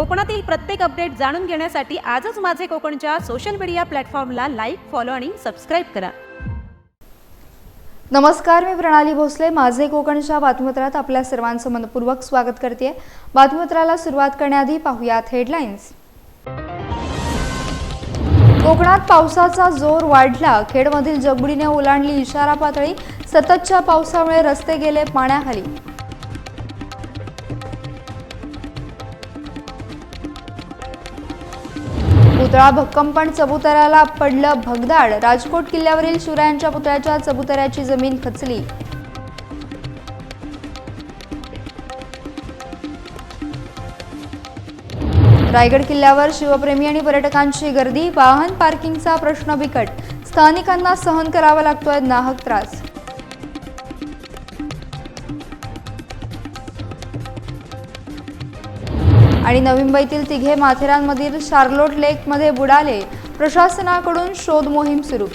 कोकणातील प्रत्येक अपडेट जाणून घेण्यासाठी आजच माझे कोकणच्या सोशल मीडिया प्लॅटफॉर्मला लाईक फॉलो आणि सबस्क्राईब करा. नमस्कार मी प्रणाली भोसले. माझे कोकणच्या बातमीपत्रात आपल्या सर्वांचं मनपूर्वक स्वागत करते बातमीपत्राला सुरुवात करण्याआधी पाहुयात हेडलाईन्स कोकणात पावसाचा जोर वाढला. खेडमधील जगबुडीने ओलांडली इशारा पातळी. सततच्या पावसामुळे रस्ते गेले पाण्याखाली. पुतळा भक्कम पण चबुतऱ्याला पडलं भगदाड. राजकोट किल्ल्यावरील शिवरायांच्या पुतळ्याच्या चबुतऱ्याची जमीन खचली रायगड किल्ल्यावर शिवप्रेमी आणि पर्यटकांची गर्दी वाहन पार्किंगचा प्रश्न बिकट. स्थानिकांना सहन करावा लागतोय नाहक त्रास. आणि नवी मुंबईतील तिघे माथेरानमधील शार्लोट लेकमध्ये बुडाले प्रशासनाकडून शोध मोहीम सुरू.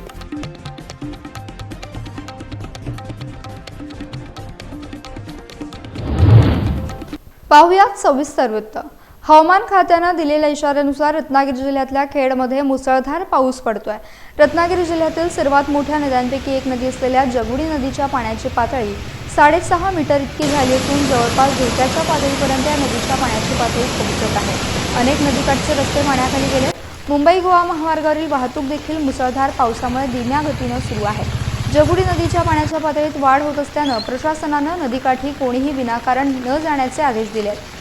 पाहुयात सविस्तर वृत्त. हवामान खात्यानं दिलेल्या इशाऱ्यानुसार रत्नागिरी जिल्ह्यातल्या खेडमध्ये मुसळधार पाऊस पडतोय. रत्नागिरी जिल्ह्यातील सर्वात मोठ्या नद्यांपैकी एक नदी असलेल्या जगुडी नदीच्या पाण्याची पातळी साडेसहा मीटर इतकी झाली असून जवळपास धोक्याच्या पातळीपर्यंत या नदीच्या पाण्याची पातळी पोहोचत आहे. अनेक नदीकाठचे रस्ते पाण्याखाली गेले. मुंबई गोवा महामार्गावरील वाहतूक देखील मुसळधार पावसामुळे धीम्या गतीनं सुरू आहे. जगुडी नदीच्या पाण्याच्या पातळीत वाढ होत असल्यानं प्रशासनानं नदीकाठी कोणीही विनाकारण न जाण्याचे आदेश दिले आहेत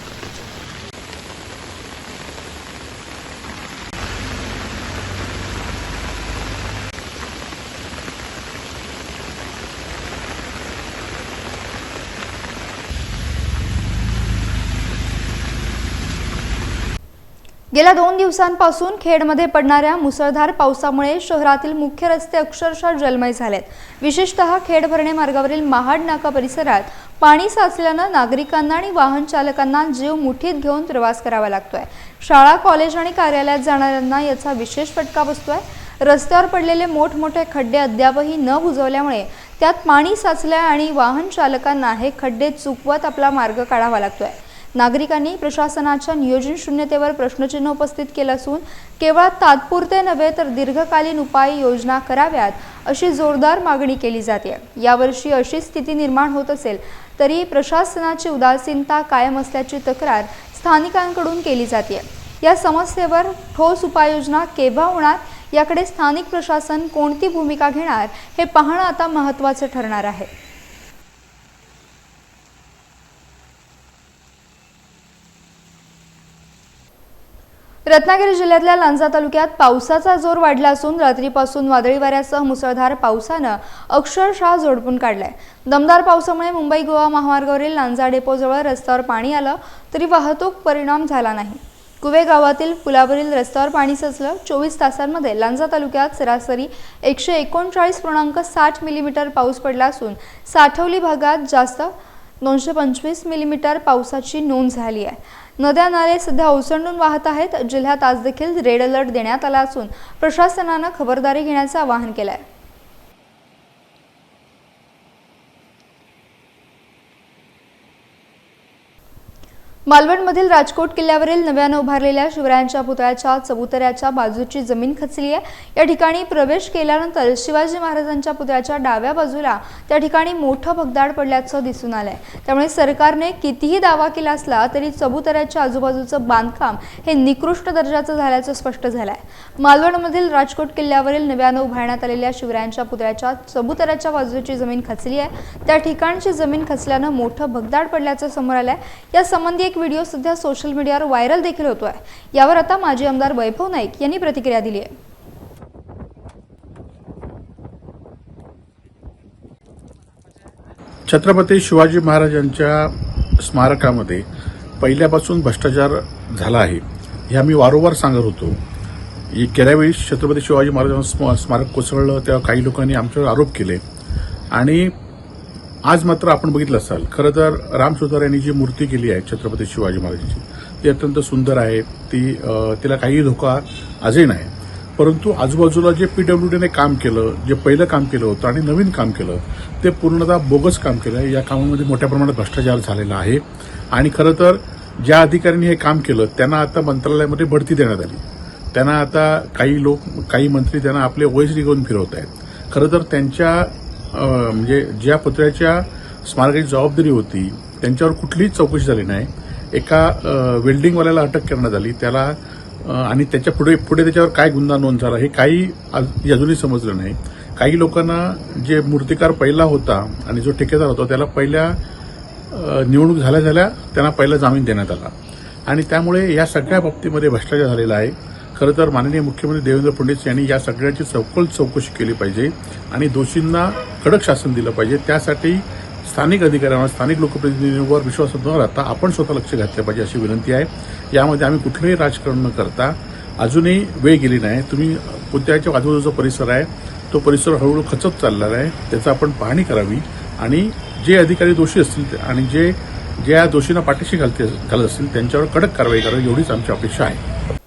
गेल्या दोन दिवसांपासून खेडमध्ये पडणाऱ्या मुसळधार पावसामुळे शहरातील मुख्य रस्ते अक्षरशः जलमय झालेत. विशेषतः खेड भरणे मार्गावरील महाड नाका परिसरात पाणी साचल्यानं नागरिकांना आणि वाहन चालकांना जीव मुठीत घेऊन प्रवास करावा लागतोय. शाळा कॉलेज आणि कार्यालयात जाणाऱ्यांना याचा विशेष फटका बसतोय. रस्त्यावर पडलेले मोठमोठे खड्डे अद्यापही न बुजवल्यामुळे त्यात पाणी साचलंय आणि वाहन चालकांना हे खड्डे चुकवत आपला मार्ग काढावा लागतोय. नागरिकांनी प्रशासनाच्या नियोजन शून्यतेवर प्रश्नचिन्ह उपस्थित केलं असून केवळ तात्पुरते नव्हे तर दीर्घकालीन उपाय योजना कराव्यात अशी जोरदार मागणी केली जाते. यावर्षी अशी स्थिती निर्माण होत असेल तरी प्रशासनाची उदासीनता कायम असल्याची तक्रार स्थानिकांकडून केली जाते. या समस्येवर ठोस उपाययोजना केव्हा होणार याकडे स्थानिक प्रशासन कोणती भूमिका घेणार हे पाहणं आता महत्त्वाचं ठरणार आहे. रत्नागिरी जिल्ह्यातल्या लांजा तालुक्यात पावसाचा जोर वाढला असून रात्रीपासून वादळी वाऱ्यासह मुसळधार पावसानं अक्षरशः झोडपून काढलाय. दमदार पावसामुळे मुंबई गोवा महामार्गावरील लांजा डेपोजवळ रस्त्यावर पाणी आलं तरी वाहतूक परिणाम झाला नाही. कुवे गावातील पुलावरील रस्त्यावर पाणी साचलं. चोवीस तासांमध्ये लांजा तालुक्यात सरासरी एकशे एकोणचाळीस पूर्णांक साठ मिलीमीटर पाऊस पडला असून साठवली भागात जास्त दोनशे पंचवीस मिलीमीटर पावसाची नोंद झाली आहे. नद्या नाले सध्या ओसंडून वाहत आहेत. जिल्ह्यात आज देखील रेड अलर्ट देण्यात आला असून प्रशासनानं खबरदारी घेण्याचं आवाहन केलं आहे मालवणमधील राजकोट किल्ल्यावरील नव्यानं उभारलेल्या शिवरायांच्या पुतळ्याच्या चबुतऱ्याच्या बाजूची जमीन खचली आहे. या ठिकाणी प्रवेश केल्यानंतर शिवाजी महाराजांच्या पुतळ्याच्या डाव्या बाजूला त्या ठिकाणी मोठं भगदाड पडल्याचं दिसून आलंय. त्यामुळे सरकारने कितीही दावा केला असला तरी चबुतऱ्याच्या आजूबाजूचं बांधकाम हे निकृष्ट दर्जाचं झाल्याचं स्पष्ट झालंय. मालवणमधील राजकोट किल्ल्यावरील नव्यानं उभारण्यात आलेल्या शिवरायांच्या पुतळ्याच्या चबुतऱ्याच्या बाजूची जमीन खचली आहे. त्या ठिकाणची जमीन खचल्यानं मोठं भगदाड पडल्याचं समोर आलंय. या संबंधी एक व्हिडिओ सध्या सोशल मीडियावर व्हायरल देखील होतोय. यावर आता माजी आमदार वैभव नाईक यांनी प्रतिक्रिया दिली आहे. छत्रपती शिवाजी महाराजांच्या स्मारकामध्ये पहिल्यापासून भ्रष्टाचार झाला आहे. हे आम्ही वारंवार सांगत होतो. गेल्यावेळी गेल्या वेळी छत्रपती शिवाजी महाराजांचं स्म- स्मारक कोसळलं तेव्हा काही लोकांनी आमच्यावर आरोप केले. आणि आज मात्र आपण बघितलं असाल खरं तर राम सुतार यांनी जी मूर्ती केली आहे छत्रपती शिवाजी महाराजांची ती अत्यंत सुंदर आहे. ती तिला काही धोका आजही नाही. परंतु आजूबाजूला जे पीडब्ल्यूडीने काम केलं जे पहिलं काम केलं होतं आणि नवीन काम केलं ते पूर्णतः बोगस काम केलं आहे. या कामामध्ये मोठ्या प्रमाणात भ्रष्टाचार झालेला आहे. आणि खरं तर ज्या अधिकाऱ्यांनी हे काम केलं त्यांना आता मंत्रालयामध्ये बढती देण्यात आली. त्यांना आता काही लोक काही मंत्री त्यांना आपले ओएसडी घेऊन फिरवत आहेत. खरं तर त्यांच्या म्हणजे ज्या पुतळ्याच्या स्मारकाची जबाबदारी होती त्यांच्यावर कुठलीच चौकशी झाली नाही. एका वेल्डिंगवाल्याला अटक करण्यात आली. त्याला आणि त्याच्या पुढे पुढे त्याच्यावर काय गुन्हा नोंद झाला हे काही आज- अजूनही समजलं नाही. काही लोकांना जे मूर्तिकार पहिला होता आणि जो ठेकेदार होता त्याला पहिल्या निवडणूक झाल्या झाल्या त्यांना पहिला जामीन देण्यात आला. आणि त्यामुळे या सगळ्या बाबतीमध्ये भ्रष्टाचार झालेला आहे. खरं तर माननीय मुख्यमंत्री देवेंद्र फडणवीस यांनी या सगळ्याची सखोल चौकशी केली पाहिजे आणि दोषींना कडक शासन दिलं पाहिजे. त्यासाठी स्थानिक अधिकाऱ्यांवर स्थानिक लोकप्रतिनिधींवर विश्वास न राहता आपण स्वतः लक्ष घातलं पाहिजे अशी विनंती आहे. यामध्ये आम्ही कुठलंही राजकारण न करता अजूनही वेळ गेली नाही. तुम्ही पुतळ्याच्या आजूबाजूचा परिसर आहे तो परिसर हळूहळू खचत चाललेला आहे त्याचा आपण पाहणी करावी आणि जे अधिकारी दोषी असतील आणि जे ज्या दोषींना पाठीशी घालते घालत असतील त्यांच्यावर कडक कारवाई करावी एवढीच आमची अपेक्षा आहे.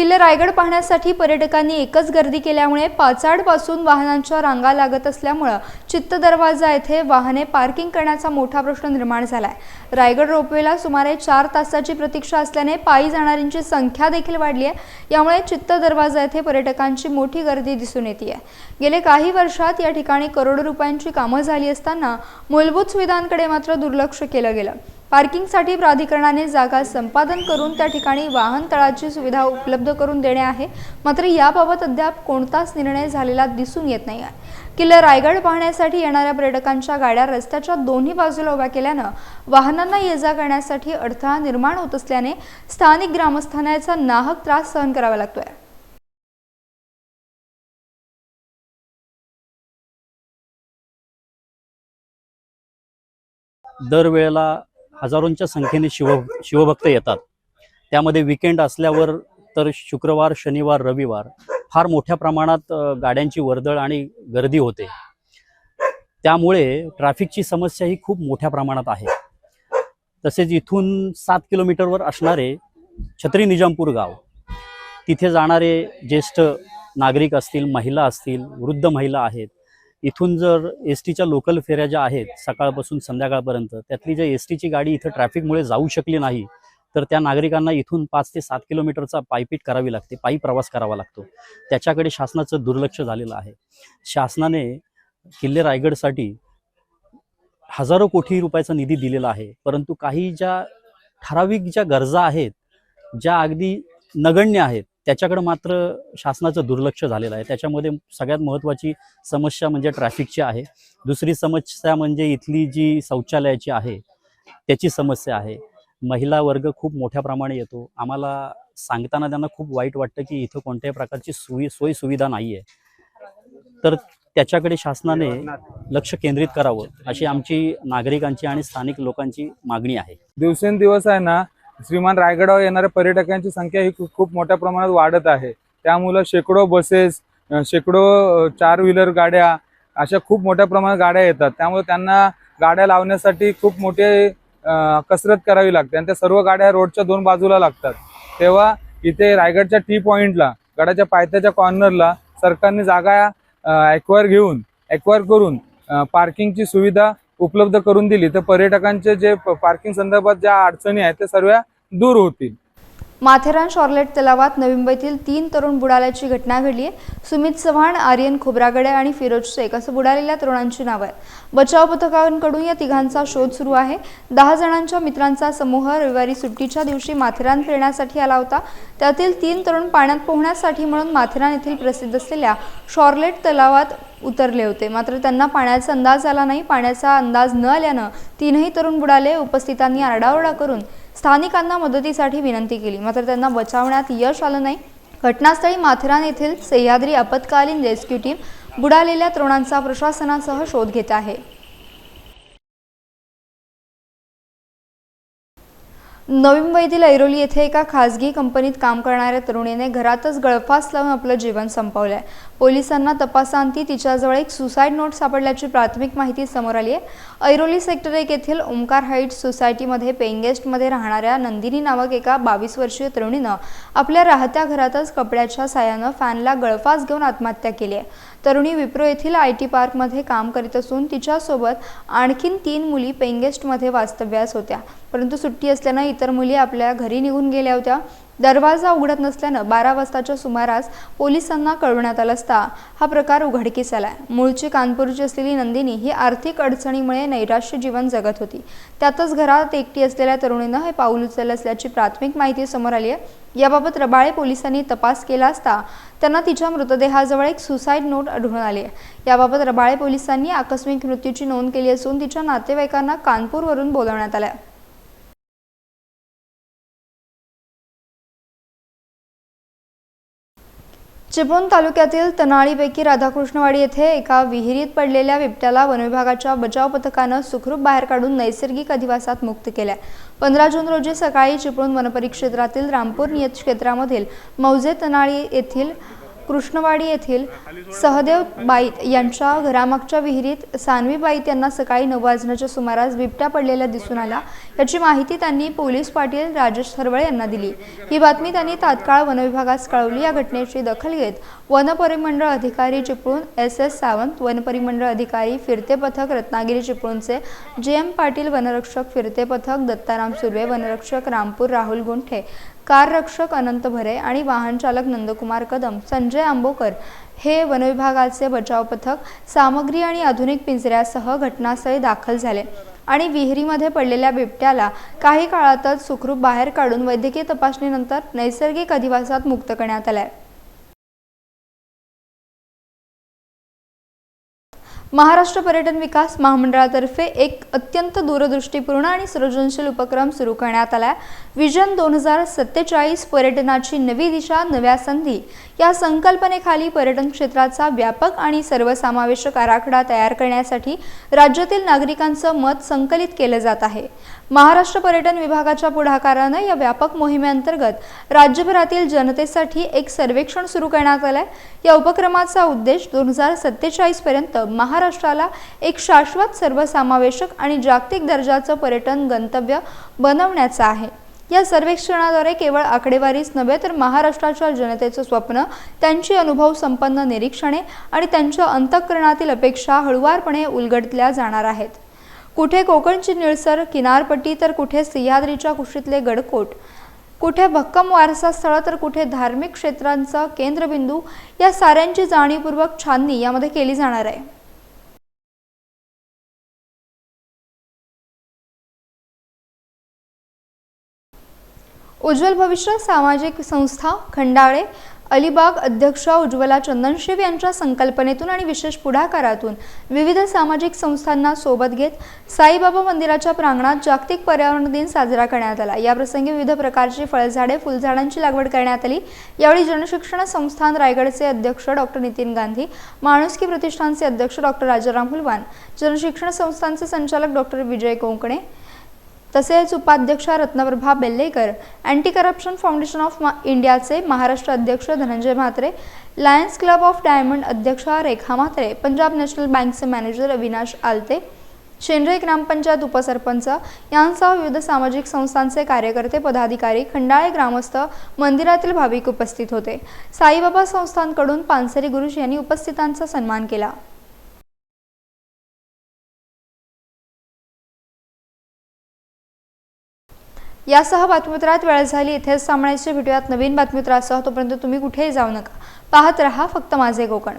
किल्ले रायगड पाहण्यासाठी पर्यटकांनी एकच गर्दी केल्यामुळे पाचाडपासून वाहनांच्या रांगा लागत असल्यामुळं चित्त दरवाजा येथे वाहने पार्किंग करण्याचा मोठा प्रश्न निर्माण झाला आहे रायगड रोपवेला सुमारे चार तासाची प्रतीक्षा असल्याने पायी जाणाऱ्यांची संख्या देखील वाढली आहे. यामुळे चित्त दरवाजा येथे पर्यटकांची मोठी गर्दी दिसून येते आहे गेले काही वर्षात या ठिकाणी करोडो रुपयांची कामं झाली असताना मूलभूत सुविधांकडे मात्र दुर्लक्ष केलं गेलं. पार्किंगसाठी प्राधिकरणाने जागा संपादन करून त्या ठिकाणी वाहन तळाची सुविधा उपलब्ध करून देणे आहे. मात्र याबाबत अद्याप कोणताच निर्णय झालेला दिसून येत नाही. आहे किल्ला रायगड पाहण्यासाठी येणाऱ्या पर्यटकांच्या गाड्या रस्त्याच्या दोन्ही बाजूला उभ्या केल्यानं वाहनांना ये जा करण्यासाठी अडथळा निर्माण होत असल्याने स्थानिक ग्रामस्थांना नाहक त्रास सहन करावा लागतोय. दरवेळेला हजारोंच्या संख्येने शिव शिवभक्त येतात. त्यामध्ये विकेंड असल्यावर तर शुक्रवार शनिवार रविवार फार मोठ्या प्रमाणात गाड्यांची वर्दळ आणि गर्दी होते. त्यामुळे ट्रॅफिकची समस्या ही खूप मोठ्या प्रमाणात आहे. तसेच इथून सात किलोमीटरवर असणारे छत्री निजामपूर गाव तिथे जाणारे ज्येष्ठ नागरिक असतील महिला असतील वृद्ध महिला आहेत इथून जर एस टीच्या लोकल फेऱ्या ज्या आहेत सकाळपासून संध्याकाळपर्यंत त्यातली जर एस टीची गाडी इथं ट्रॅफिकमुळे जाऊ शकली नाही तर त्या नागरिकांना इथून पाच ते सात किलोमीटरचा पायपीट करावी लागते पायी प्रवास करावा लागतो. त्याच्याकडे शासनाचं दुर्लक्ष झालेलं आहे. शासनाने किल्ले रायगडसाठी हजारो कोटी रुपयाचा निधी दिलेला आहे परंतु काही ज्या ठराविक ज्या गरजा आहेत ज्या अगदी नगण्य आहेत त्याच्याकडे मात्र शासनाचं दुर्लक्ष झालेलं आहे. त्याच्यामध्ये सगळ्यात महत्त्वाची समस्या म्हणजे ट्रॅफिकची आहे. दुसरी समस्या म्हणजे इथली जी शौचालयाची आहे त्याची समस्या आहे. महिला वर्ग खूप मोठ्या प्रमाणे येतो. आम्हाला सांगताना त्यांना खूप वाईट वाटतं की इथं कोणत्याही प्रकारची सोयी सोयी सुविधा नाही आहे तर त्याच्याकडे शासनाने लक्ष केंद्रित करावं अशी आमची नागरिकांची आणि स्थानिक लोकांची मागणी आहे. दिवसेंदिवस आहे ना श्रीमान रायगडावर येणाऱ्या पर्यटकांची संख्या ही खूप खूप मोठ्या प्रमाणात वाढत आहे. त्यामुळं शेकडो बसेस शेकडो चार व्हीलर गाड्या अशा खूप मोठ्या प्रमाणात गाड्या येतात. त्यामुळे त्यांना गाड्या लावण्यासाठी खूप मोठे कसरत करावी लागते आणि त्या सर्व गाड्या रोडच्या दोन बाजूला लागतात. तेव्हा इथे रायगडच्या टी पॉईंटला गडाच्या पायथ्याच्या कॉर्नरला सरकारने जागा ॲक्वायर घेऊन ॲक्वायर करून पार्किंगची सुविधा उपलब्ध करून दिली. तर पर्यटकांचे जे पार्किंग संदर्भात ज्या अडचणी आहेत त्या सर्व दूर होतील. माथेरान शॉर्लेट तलावात नवी मुंबईतील तीन तरुण बुडाल्याची घटना घडली आहे. सुमित चव्हाण आर्यन खोब्रागडे आणि फिरोज शेख असं बुडालेल्या तरुणांची नावं आहेत. बचाव पथकांकडून या तिघांचा शोध सुरू आहे. दहा जणांच्या मित्रांचा समूह रविवारी सुट्टीच्या दिवशी माथेरान फिरण्यासाठी आला होता. त्यातील तीन तरुण पाण्यात पोहण्यासाठी म्हणून माथेरान येथील प्रसिद्ध असलेल्या शॉर्लेट तलावात उतरले होते. मात्र त्यांना पाण्याचा अंदाज आला नाही. पाण्याचा अंदाज न आल्यानं तीनही तरुण बुडाले. उपस्थितांनी आरडाओरडा करून स्थानिकांना मदतीसाठी विनंती केली. मात्र त्यांना बचावण्यात यश आलं नाही. घटनास्थळी माथेरान येथील सह्याद्री आपत्कालीन रेस्क्यू टीम बुडालेल्या तरुणांचा प्रशासनासह शोध घेत आहे. नवी मुंबईतील ऐरोली येथे एका खासगी कंपनीत काम करणाऱ्या तरुणीने घरातच गळफास लावून आपलं जीवन संपवलं आहे पोलिसांना तपासांती तिच्याजवळ एक सुसाईड नोट सापडल्याची प्राथमिक माहिती समोर आली आहे ऐरोली सेक्टर एक येथील ओंकार हाईट्स सोसायटीमध्ये पेंगेस्टमध्ये राहणाऱ्या नंदिनी नामक एका बावीस वर्षीय तरुणीनं आपल्या राहत्या घरातच कपड्याच्या साह्यानं फॅनला गळफास घेऊन आत्महत्या केली आहे तरुणी विप्रो येथील आय टी पार्कमध्ये काम करीत असून तिच्यासोबत आणखीन तीन मुली पेंगेस्टमध्ये वास्तव्यास होत्या. परंतु सुट्टी असल्यानं इतर मुली आपल्या घरी निघून गेल्या होत्या. दरवाजा उघडत नसल्यानं बारा वाजताच्या सुमारास पोलिसांना कळवण्यात आला असता हा प्रकार उघडकीस आलाय मूळची कानपूरची असलेली नंदिनी ही आर्थिक अडचणीमुळे नैराश्य जीवन जगत होती. त्यातच घरात एकटी असलेल्या तरुणीनं हे पाऊल उचललं असल्याची प्राथमिक माहिती समोर आली आहे याबाबत रबाळे पोलिसांनी तपास केला असता त्यांना तिच्या मृतदेहाजवळ एक सुसाईड नोट आढळून आली आहे याबाबत रबाळे पोलिसांनी आकस्मिक मृत्यूची नोंद केली असून तिच्या नातेवाईकांना कानपूरवरून बोलावण्यात आलं चिपळूण तालुक्यातील तनाळीपैकी राधाकृष्णवाडी येथे एका विहिरीत पडलेल्या बिबट्याला वनविभागाच्या बचाव पथकानं सुखरूप बाहेर काढून नैसर्गिक अधिवासात मुक्त केल्या. पंधरा जून रोजी सकाळी चिपळूण वनपरिक्षेत्रातील रामपूर नियत क्षेत्रामधील मौजे तनाळी येथील कृष्णवाडी येथील सहदेव बाईत यांच्या घरामागच्या विहिरीत सानवी बाईत यांना सकाळी नऊ वाजण्याच्या सुमारास बिबट्या पडलेला दिसून आला. याची माहिती त्यांनी पोलीस पाटील राजेश थरवळे यांना दिली. ही बातमी त्यांनी तात्काळ वनविभागास कळवली. या घटनेची दखल घेत वनपरिमंडळ अधिकारी चिपळूण एस एस सावंत वनपरिमंडळ अधिकारी फिरते पथक रत्नागिरी चिपळूणचे जे एम पाटील वनरक्षक फिरते पथक दत्ताराम सुर्वे वनरक्षक रामपूर राहुल गुंठे कार रक्षक अनंत भरे आणि वाहनचालक नंदकुमार कदम संजय आंबोकर हे वनविभागाचे बचाव पथक सामग्री आणि आधुनिक पिंजऱ्यासह घटनास्थळी दाखल झाले. आणि विहिरीमध्ये पडलेल्या बिबट्याला काही काळातच सुखरूप बाहेर काढून वैद्यकीय तपासणीनंतर नैसर्गिक अधिवासात मुक्त करण्यात आलाय. महाराष्ट्र पर्यटन विकास महामंडळातर्फे एक अत्यंत दूरदृष्टीपूर्ण आणि सृजनशील उपक्रम सुरू करण्यात आला विजन दोन हजार सत्तेचाळीस पर्यटनाची नवी दिशा नव्या संधी या संकल्पनेखाली पर्यटन क्षेत्राचा व्यापक आणि सर्वसमावेशक आराखडा तयार करण्यासाठी राज्यातील नागरिकांचं मत संकलित केलं जात आहे. महाराष्ट्र पर्यटन विभागाच्या पुढाकारानं या व्यापक मोहिमेअंतर्गत राज्यभरातील जनतेसाठी एक सर्वेक्षण सुरू करण्यात आलंय. या उपक्रमाचा उद्देश दोन हजार सत्तेचाळीस पर्यंत महाराष्ट्राला एक शाश्वत सर्वसमावेशक आणि जागतिक दर्जाचं पर्यटन गंतव्य बनवण्याचा आहे. या सर्वेक्षणाद्वारे केवळ आकडेवारीच नव्हे तर महाराष्ट्राच्या जनतेचं स्वप्न त्यांची अनुभव संपन्न निरीक्षणे आणि त्यांच्या अंतःकरणातील अपेक्षा हळुवारपणे उलगडल्या जाणार आहेत. कुठे कोकणची निळसर किनारपट्टी तर कुठे सह्याद्रीच्या कुशीतले गडकोट. कुठे भक्कम वारसा स्थळ तर कुठे धार्मिक क्षेत्रांचा केंद्रबिंदू. या साऱ्यांची जाणीवपूर्वक छाननी यामध्ये केली जाणार आहे. उज्ज्वल भविष्य सामाजिक संस्था खंडाळे अलिबाग अध्यक्ष उज्ज्वला चंदनशिव यांच्या संकल्पनेतून आणि विशेष पुढाकारातून विविध सामाजिक संस्थांना सोबत घेत साईबाबा मंदिराच्या प्रांगणात जागतिक पर्यावरण दिन साजरा करण्यात आला. याप्रसंगी विविध प्रकारची फळझाडे फुलझाडांची लागवड करण्यात आली. यावेळी जनशिक्षण संस्थान रायगडचे अध्यक्ष डॉक्टर नितीन गांधी माणुसकी प्रतिष्ठानचे अध्यक्ष डॉक्टर राजाराम हुलवान जनशिक्षण संस्थांचे संचालक डॉक्टर विजय कोंकणे तसेच उपाध्यक्षा Ratnaprabha Bellekar Anti Corruption Foundation of मा इंडियाचे महाराष्ट्र अध्यक्ष Dhananjay Mhatre Lions Club of Diamond अध्यक्ष रेखा म्हात्रे पंजाब नॅशनल बँकचे मॅनेजर अविनाश आलते शेंद्रे ग्रामपंचायत उपसरपंच यांसह विविध सामाजिक संस्थांचे कार्यकर्ते पदाधिकारी खंडाळे ग्रामस्थ मंदिरातील भाविक उपस्थित होते. साईबाबा संस्थांकडून पानसरी गुरुजी यांनी उपस्थितांचा सन्मान केला. यासह बातमीपत्रात वेळ झाली. इथेच थांबण्याची भेटूयात नवीन बातमीपत्रासह तोपर्यंत तुम्ही कुठेही जाऊ नका. पाहत रहा फक्त माझे कोकण